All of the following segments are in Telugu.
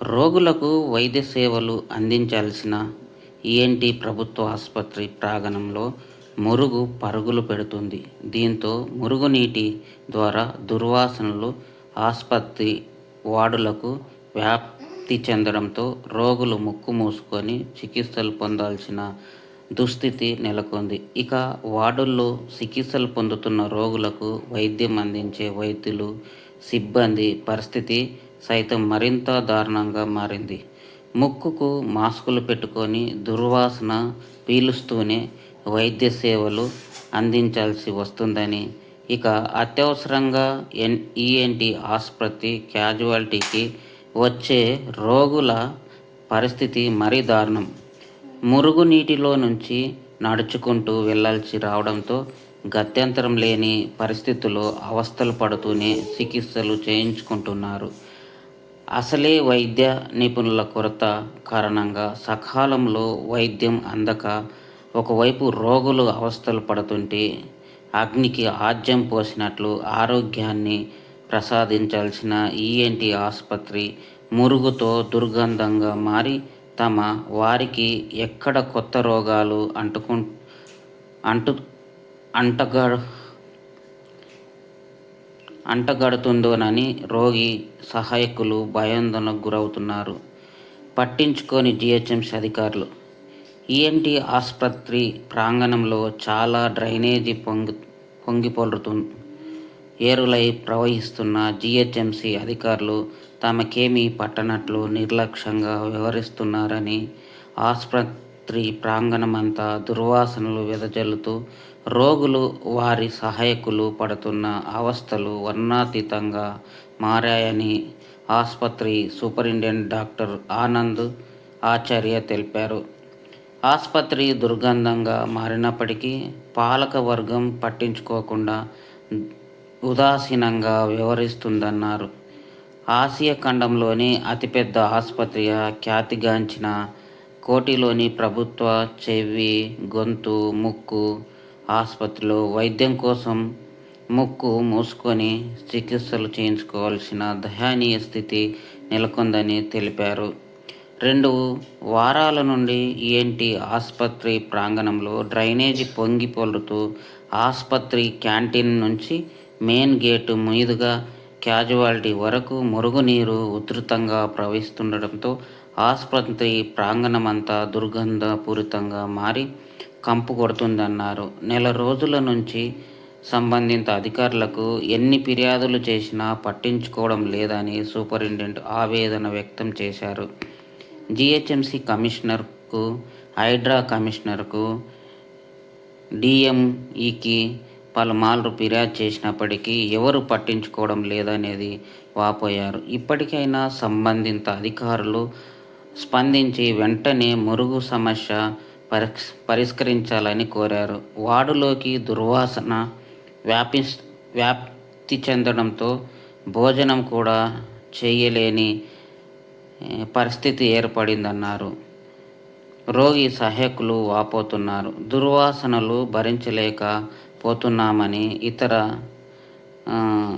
రోగులకు వైద్య సేవలు అందించాల్సిన ఈఎన్టీ ప్రభుత్వ ఆసుపత్రి ప్రాంగణంలో మురుగు పరుగులు పెడుతుంది. దీంతో మురుగునీటి ద్వారా దుర్వాసనలు ఆసుపత్రి వార్డులకు వ్యాప్తి చెందడంతో రోగులు ముక్కు మూసుకొని చికిత్సలు పొందాల్సిన దుస్థితి నెలకొంది. ఇక వార్డుల్లో చికిత్సలు పొందుతున్న రోగులకు వైద్యం అందించే వైద్యులు సిబ్బంది పరిస్థితి సైతం మరింత దారుణంగా మారింది. ముక్కుకు మాస్కులు పెట్టుకొని దుర్వాసన పీలుస్తూనే వైద్య సేవలు అందించాల్సి వస్తుందని ఇక అత్యవసరంగా ఎన్ ఈఎన్టీ ఆసుపత్రి క్యాజువాలిటీకి వచ్చే రోగుల పరిస్థితి మరీ దారుణం. మురుగునీటిలో నుంచి నడుచుకుంటూ వెళ్ళాల్సి రావడంతో గత్యంతరం లేని పరిస్థితుల్లో అవస్థలు పడుతూనే చికిత్సలు చేయించుకుంటున్నారు. అసలే వైద్య నిపుణుల కొరత కారణంగా సకాలంలో వైద్యం అందక ఒకవైపు రోగులు అవస్థలు పడుతుంటే అగ్నికి ఆజ్యం పోసినట్లు ఆరోగ్యాన్ని ప్రసాదించాల్సిన ఈఎన్టీ ఆసుపత్రి మురుగుతో దుర్గంధంగా మారి తమ వారికి ఎక్కడ కొత్త రోగాలు అంటుకు అంటు అంటగ అంటగడుతుందోనని రోగి సహాయకులు భయాందోళనకు గురవుతున్నారు. పట్టించుకొని జిహెచ్ఎంసీ అధికారులు. ఈఎన్టీ ఆసుపత్రి ప్రాంగణంలో చాలా డ్రైనేజీ పొంగి పొంగిపొలుతు ఏరులై ప్రవహిస్తున్న జిహెచ్ఎంసీ అధికారులు తమకేమీ పట్టనట్లు నిర్లక్ష్యంగా వ్యవహరిస్తున్నారని ఆసుపత్రి ప్రాంగణమంతా దుర్వాసనలు వెదజల్లుతూ రోగులు వారి సహాయకులు పడుతున్న అవస్థలు వర్ణాతీతంగా మారాయని ఆసుపత్రి సూపరింటెండెంట్ డాక్టర్ ఆనంద్ ఆచార్య తెలిపారు. ఆసుపత్రి దుర్గంధంగా మారినప్పటికీ పాలక వర్గం పట్టించుకోకుండా ఉదాసీనంగా వ్యవహరిస్తుందన్నారు. ఆసియా ఖండంలోని అతిపెద్ద ఆసుపత్రిగా ఖ్యాతిగాంచిన కోటిలోని ప్రభుత్వ చెవి గొంతు ముక్కు ఆసుపత్రిలో వైద్యం కోసం ముక్కు మూసుకొని చికిత్సలు చేయించుకోవాల్సిన దయనీయ స్థితి నెలకొందని తెలిపారు. రెండు వారాల నుండి ఈఎన్టీ ఆసుపత్రి ప్రాంగణంలో డ్రైనేజీ పొంగి పొలుతూ ఆసుపత్రి క్యాంటీన్ నుంచి మెయిన్ గేటు మీదుగా క్యాజువాలిటీ వరకు మురుగునీరు ఉధృతంగా ప్రవహిస్తుండటంతో ఆసుపత్రి ప్రాంగణమంతా దుర్గంధపూరితంగా మారి కంపు కొడుతుందన్నారు. నెల రోజుల నుంచి సంబంధిత అధికారులకు ఎన్ని ఫిర్యాదులు చేసినా పట్టించుకోవడం లేదని సూపరింటెండెంట్ ఆవేదన వ్యక్తం చేశారు. జిహెచ్ఎంసి కమిషనర్కు హైడ్రా కమిషనర్కు డిఎంఈకి పలుమార్లు ఫిర్యాదు చేసినప్పటికీ ఎవరు పట్టించుకోవడం లేదనేది వాపోయారు. ఇప్పటికైనా సంబంధిత అధికారులు స్పందించి వెంటనే మురుగు సమస్య పరిస్ పరిష్కరించాలని కోరారు. వార్డులోకి దుర్వాసన వ్యాపి వ్యాప్తి చెందడంతో భోజనం కూడా చేయలేని పరిస్థితి ఏర్పడిందన్నారు. రోగి సహాయకులు వాపోతున్నారు. దుర్వాసనలు భరించలేక పోతున్నామని ఇతర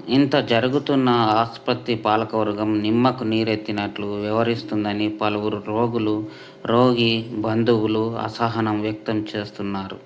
ఇంత జరుగుతున్న ఆసుపత్రి పాలకవర్గం నిమ్మకు నీరెత్తినట్లు వ్యవహరిస్తుందని పలువురు రోగులు రోగి బంధువులు అసహనం వ్యక్తం చేస్తున్నారు.